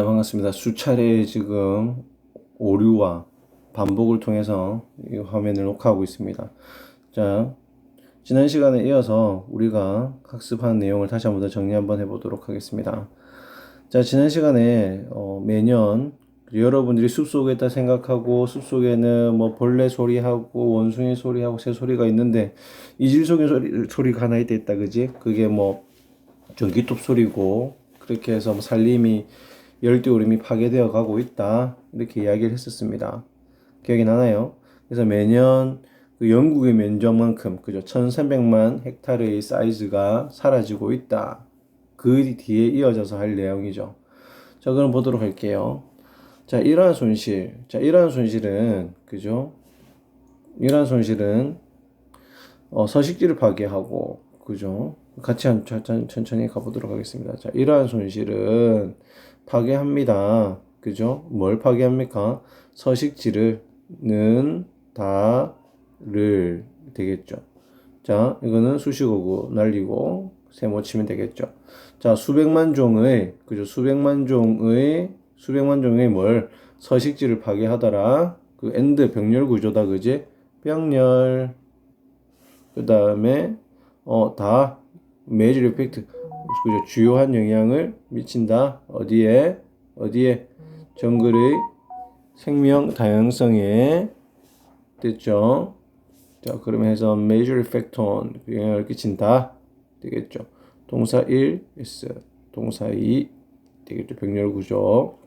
네, 반갑습니다. 수차례 지금 오류와 반복을 통해서 이 화면을 녹화하고 있습니다. 자, 지난 시간에 이어서 우리가 학습한 내용을 다시 한번 더 정리 한번 해보도록 하겠습니다. 자, 지난 시간에 어, 매년 여러분들이 숲속에 있다 생각하고 숲속에는 뭐 벌레 소리하고 원숭이 소리하고 새 소리가 있는데 이질 속의 소리, 소리가 하나 있다, 그지? 그게 뭐 전기톱 소리고 그렇게 해서 뭐 산림이 열대우림이 파괴되어 가고 있다 이렇게 이야기를 했었습니다. 기억이 나나요? 그래서 매년 그 영국의 면적만큼 그죠 1,300만 헥타르의 사이즈가 사라지고 있다. 그 뒤에 이어져서 할 내용이죠. 자 그럼 보도록 할게요. 자 이러한 손실, 자 이러한 손실은 그죠? 이러한 손실은 어, 서식지를 파괴하고 그죠? 같이 한, 천, 천천히 가보도록 하겠습니다. 자, 이러한 손실은 파괴합니다. 그죠? 뭘 파괴합니까? 서식지를 는 다를 되겠죠. 자, 이거는 수식어고 날리고 세모 치면 되겠죠. 자, 수백만 종의 그죠? 수백만 종의 수백만 종의 뭘 서식지를 파괴하더라. 그 엔드 병렬 구조다 그지? 병렬 그다음에 어다 메이저 이펙트 그죠? 주요한 영향을 미친다. 어디에? 어디에? 정글의 생명 다양성에 됐죠? 자, 그러면 해서 major effect on 영향을 끼친다. 되겠죠? 동사 1 s 동사 2 되겠죠? 병렬 구조.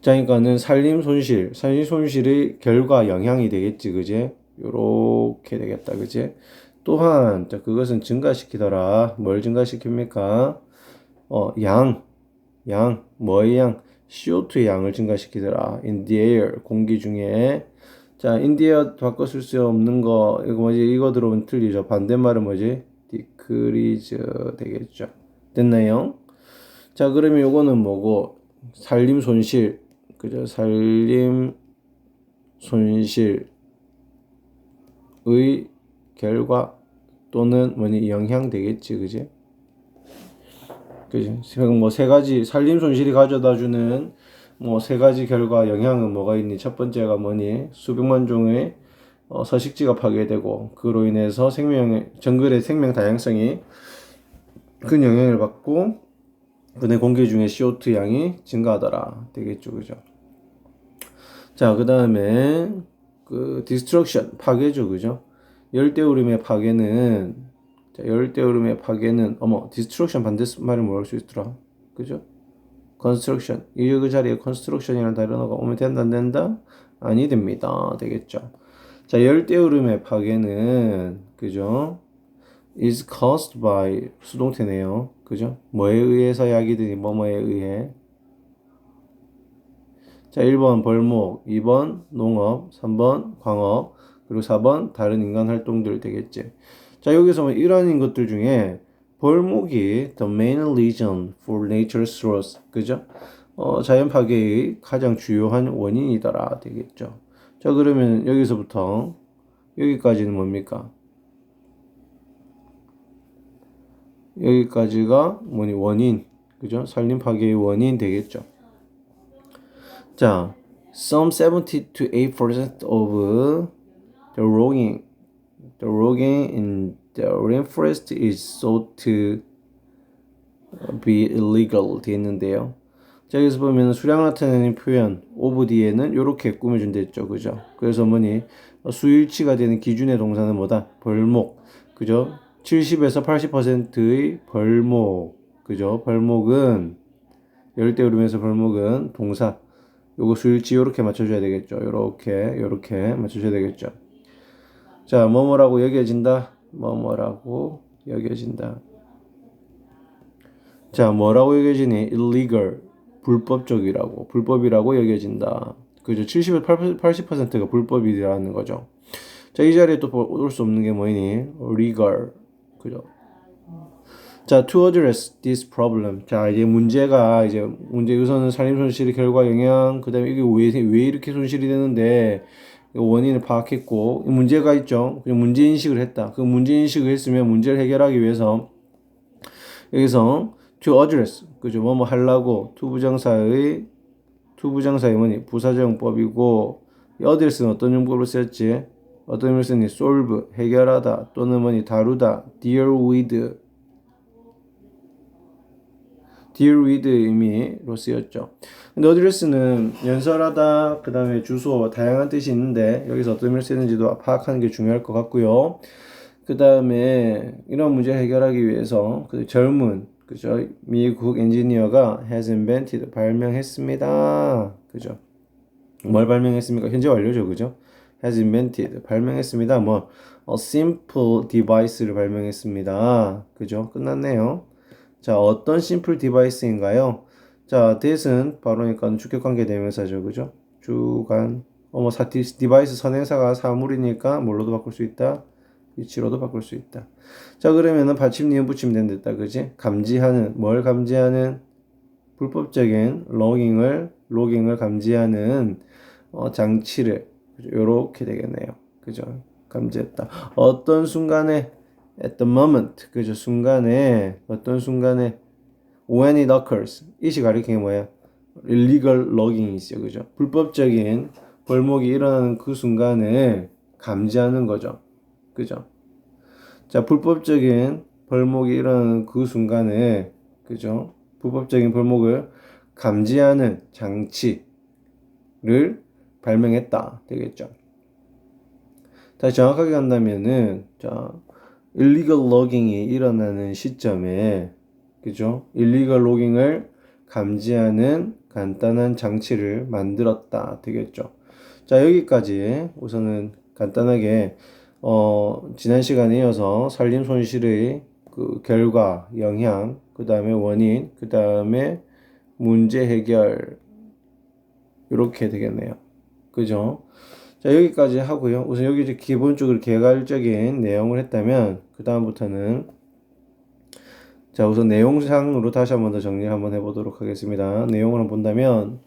자, 그러니까는 살림 손실, 살림 손실의 결과 영향이 되겠지, 그제? 요렇게 되겠다, 그제? 또한 자 그것은 증가시키더라. 뭘 증가시킵니까? 어, 양, 양, 뭐의 양? CO2의 양을 증가시키더라. in the air, 공기 중에. 자, in the air 바꿔 쓸 수 없는 거, 이거 뭐지? 이거 들어오면 틀리죠. 반대말은 뭐지? decrease 되겠죠. 됐나요? 자, 그러면 요거는 뭐고? 살림 손실, 그죠? 살림 손실의 결과 또는 뭐니 영향 되겠지, 그지? 그지? 뭐 세 가지 살림 손실이 가져다 주는 뭐 세 가지 결과 영향은 뭐가 있니? 첫 번째가 뭐니? 수백만 종의 어, 서식지가 파괴되고 그로 인해서 생명 정글의 생명 다양성이 큰 영향을 받고 그내 공기 중에 CO2 양이 증가하더라 되겠죠, 그죠? 자, 그 다음에 그 디스트럭션 파괴죠, 그죠? 열대우림의 파괴는 자, 열대우림의 파괴는 어머 디스트럭션 반대말을 뭐라 할수 있더라 그죠? 컨스트럭션 이그 자리에 컨스트럭션이라는 단어가 오면 된다 안 된다? 아니 됩니다 되겠죠 자 열대우림의 파괴는 그죠? is caused by 수동태네요 그죠? 뭐에 의해서 야기되니 뭐뭐에 의해 자 1번 벌목 2번 농업 3번 광업 그리고 4번 다른 인간 활동들 되겠지. 자, 여기서 뭐 이러한 것들 중에 벌목이 the main reason for nature's loss. 그죠? 어, 자연 파괴의 가장 주요한 원인이더라 되겠죠. 자, 그러면 여기서부터 여기까지는 뭡니까? 여기까지가 뭐니 원인. 그죠? 산림 파괴의 원인 되겠죠. 자, some 70 to 8% of The logging, the logging in the rainforest is thought to be illegal 되어 있는데요. 자, 여기서 보면 수량 나타내는 표현 오브 뒤에는 이렇게 꾸며준다 했죠. 그죠? 그래서 뭐니 수일치가 되는 기준의 동사는 뭐다? 벌목. 그죠? 70에서 80%의 벌목. 그죠? 벌목은 열대우림에서 벌목은 동사. 요거 수일치 요렇게 맞춰줘야 되겠죠. 요렇게 요렇게 맞춰줘야 되겠죠. 자, 뭐뭐라고 여겨진다. 뭐뭐라고 여겨진다. 자, 뭐라고 여겨지니? illegal. 불법적이라고. 불법이라고 여겨진다. 그죠? 70에서 80%가 불법이라는 거죠. 자, 이 자리에 또 올 수 없는 게 뭐니? legal. 그죠? 자, to address this problem. 자, 이제 문제가, 이제 문제 우선은 살림 손실의 결과 영향, 그 다음에 이게 왜, 왜 이렇게 손실이 되는데, 원인을 파악했고 문제가 있죠. 문제 인식을 했다. 그 문제 인식을 했으면 문제를 해결하기 위해서 여기서 to address 그죠 뭐 뭐 하려고 투부정사의 투부정사의 뭐니 부사정법이고 이 address는 어떤 용법을 썼지 어떤 용법을 썼니 solve 해결하다 또는 뭐니 다루다 deal with deal with 의미로 쓰였죠. 근데 어드레스는 연설하다, 그 다음에 주소, 다양한 뜻이 있는데, 여기서 어떤 의미를 쓰는지도 파악하는 게 중요할 것 같고요. 그 다음에 이런 문제 해결하기 위해서 그 젊은, 그죠? 미국 엔지니어가 has invented, 발명했습니다. 그죠? 뭘 발명했습니까? 현재 완료죠, 그죠? has invented, 발명했습니다. 뭐, a simple device를 발명했습니다. 그죠? 끝났네요. 자, 어떤 심플 디바이스인가요? 자, that은 바로니까 주격관계 대명사죠. 그죠? 주간, 어머, 사, 디, 디바이스 선행사가 사물이니까 뭘로도 바꿀 수 있다? 위치로도 바꿀 수 있다. 자, 그러면은 받침 니은 붙이면 된다. 그지? 감지하는, 뭘 감지하는? 불법적인 로깅을, 로깅을 감지하는 어, 장치를, 요렇게 되겠네요. 그죠? 감지했다. 어떤 순간에 at the moment 그죠 순간에 어떤 순간에 when it occurs. 이 시 가리키는 게 뭐야 illegal logging이죠 그죠? 불법적인 벌목이 일어나는 그 순간에 감지하는 거죠 그죠? 자 불법적인 벌목이 일어나는 그 순간에 그죠? 불법적인 벌목을 감지하는 장치를 발명했다. 되겠죠? 다시 정확하게 간다면은 자 일리걸 로깅이 일어나는 시점에 그죠? 일리걸 로깅을 감지하는 간단한 장치를 만들었다 되겠죠. 자 여기까지 우선은 간단하게 어, 지난 시간에 이어서 살림 손실의 그 결과, 영향, 그 다음에 원인, 그 다음에 문제 해결 이렇게 되겠네요. 그죠? 자, 여기까지 하고요. 우선 여기 이제 기본적으로 개괄적인 내용을 했다면, 그 다음부터는, 자, 우선 내용상으로 다시 한 번 더 정리를 한번 해보도록 하겠습니다. 내용을 한번 본다면,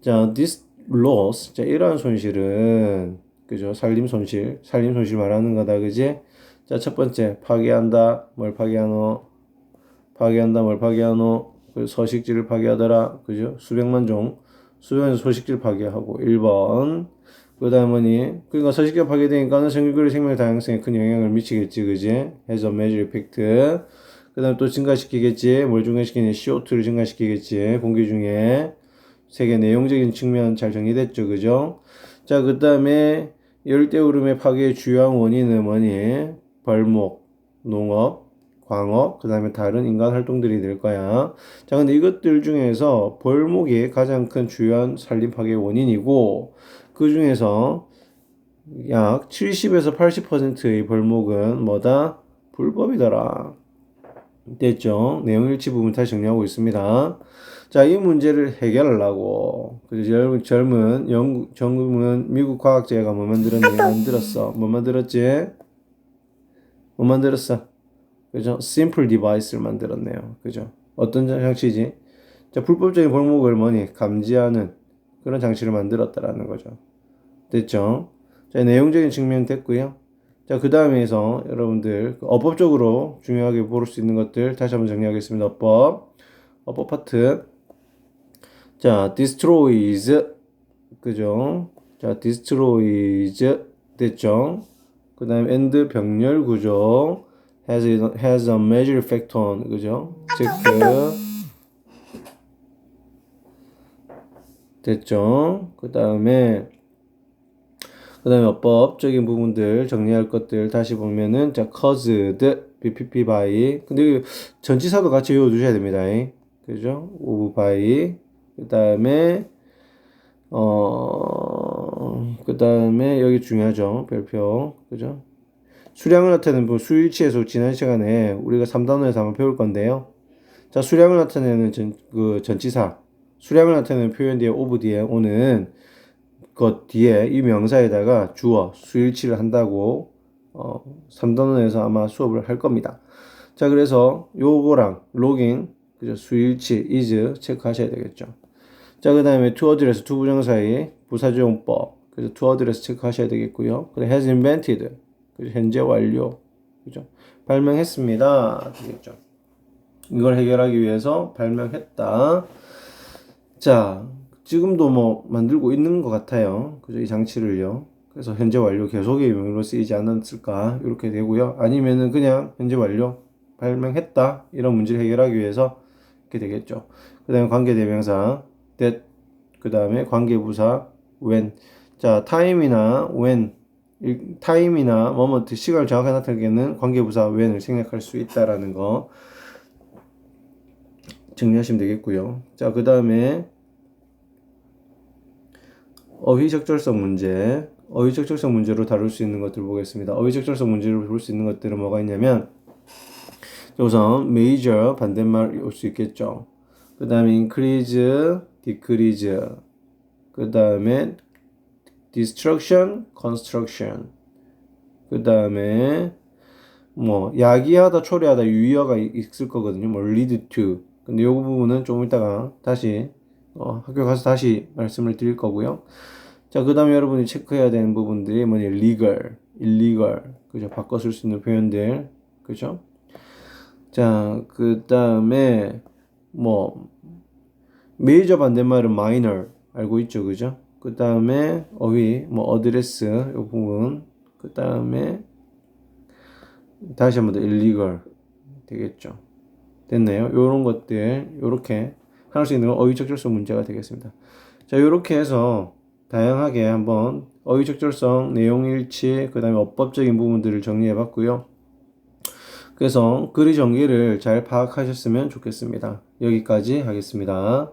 자, this loss, 자, 이러한 손실은, 그죠? 살림 손실, 살림 손실 말하는 거다, 그지? 자, 첫 번째, 파괴한다, 뭘 파괴하노? 파괴한다, 뭘 파괴하노? 그 서식지를 파괴하더라, 그죠? 수백만 종, 수백만 소식지를 파괴하고, 1번, 그 다음은 그러니까 서식지가 파괴되니까는 생물의 생명 다양성에 큰 영향을 미치겠지, 그지? has a major effect. 그 다음 또 증가시키겠지. 뭘 증가시키니? CO2를 증가시키겠지. 공기 중에. 세계 내용적인 측면 잘 정리됐죠, 그죠? 자, 그 다음에 열대우림의 파괴의 주요한 원인은 뭐니? 벌목, 농업, 광업, 그 다음에 다른 인간 활동들이 될 거야. 자, 근데 이것들 중에서 벌목이 가장 큰 주요한 산림 파괴 원인이고, 그 중에서 약 70에서 80%의 벌목은 뭐다? 불법이더라. 됐죠? 내용 일치 부분 다시 정리하고 있습니다. 자, 이 문제를 해결하려고, 그래서 젊은 영국, 젊은 미국 과학자가 뭐 만들었니? 만들었어. 뭐 만들었지? 뭐 만들었어? 그죠? simple device를 만들었네요. 그죠? 어떤 장치지? 자, 불법적인 벌목을 뭐니? 감지하는 그런 장치를 만들었다라는 거죠. 됐죠? 자, 내용적인 측면 됐고요. 자, 그 다음에서 여러분들 그 어법적으로 중요하게 볼 수 있는 것들 다시 한번 정리하겠습니다. 어법. 어법 파트. 자, destroys. 그죠? 자, destroys. 됐죠? 그 다음에 end 병렬 구조. has, has a major effect on. 그죠? 체크. 됐죠? 그 다음에 그 다음에 어법적인 부분들 정리할 것들 다시 보면은 자 caused BPP by 근데 전치사도 같이 외워 두셔야 됩니다. 그죠? of by 그 다음에 어그 다음에 여기 중요하죠 별표 그죠? 수량을 나타내는 뭐 수일치에서 지난 시간에 우리가 3단원에서 한번 배울 건데요. 자 수량을 나타내는 전, 그 전치사 수량을 나타내는 표현 뒤에 of 뒤에 오는 그 뒤에 이 명사에다가 주어 수일치를 한다고 어, 3단원에서 아마 수업을 할 겁니다. 자, 그래서 요거랑 로깅, 그죠? 수일치, is 체크하셔야 되겠죠. 자, 그 다음에 to address, 두 부정사의 부사조용법, 그래서 to address 체크하셔야 되겠고요. 그래, has invented, 그죠? 현재 완료, 그죠? 발명했습니다. 되겠죠. 이걸 해결하기 위해서 발명했다. 자, 지금도 뭐 만들고 있는 것 같아요. 그죠? 이 장치를요. 그래서 현재 완료 계속의 용으로 쓰이지 않았을까 이렇게 되고요. 아니면은 그냥 현재 완료 발명했다 이런 문제를 해결하기 위해서 이렇게 되겠죠. 그다음에 관계 대명사 that 그다음에 관계 부사 when 자 time이나 when 이- time이나 moment 시간을 정확하게 나타내는 관계 부사 when을 생략할 수 있다라는 거 정리하시면 되겠고요. 자 그다음에 어휘적절성 문제, 어휘적절성 문제로 다룰 수 있는 것들 보겠습니다. 어휘적절성 문제로 볼 수 있는 것들은 뭐가 있냐면 우선 major 반대말 올수 있겠죠. 그 다음에 increase, decrease, 그 다음에 destruction, construction, 그 다음에 뭐 야기하다, 초래하다 유의어가 있을 거거든요. 뭐 lead to. 근데 요 부분은 좀 이따가 다시 어, 학교 가서 다시 말씀을 드릴 거고요. 자, 그 다음에 여러분이 체크해야 되는 부분들이 뭐냐, legal, illegal, 그죠? 바꿔 쓸 수 있는 표현들, 그죠? 자, 그 다음에 뭐 메이저 반대말은 minor 알고 있죠, 그죠? 그 다음에 어휘, 뭐 address 이 부분, 그 다음에 다시 한 번 더 illegal 되겠죠. 됐나요? 요런 것들 요렇게 할수 있는 건 어휘적절성 문제가 되겠습니다. 자, 요렇게 해서 다양하게 한번 어휘적절성, 내용일치, 그 다음에 어법적인 부분들을 정리해 봤고요. 그래서 글의 전개를 잘 파악하셨으면 좋겠습니다. 여기까지 하겠습니다.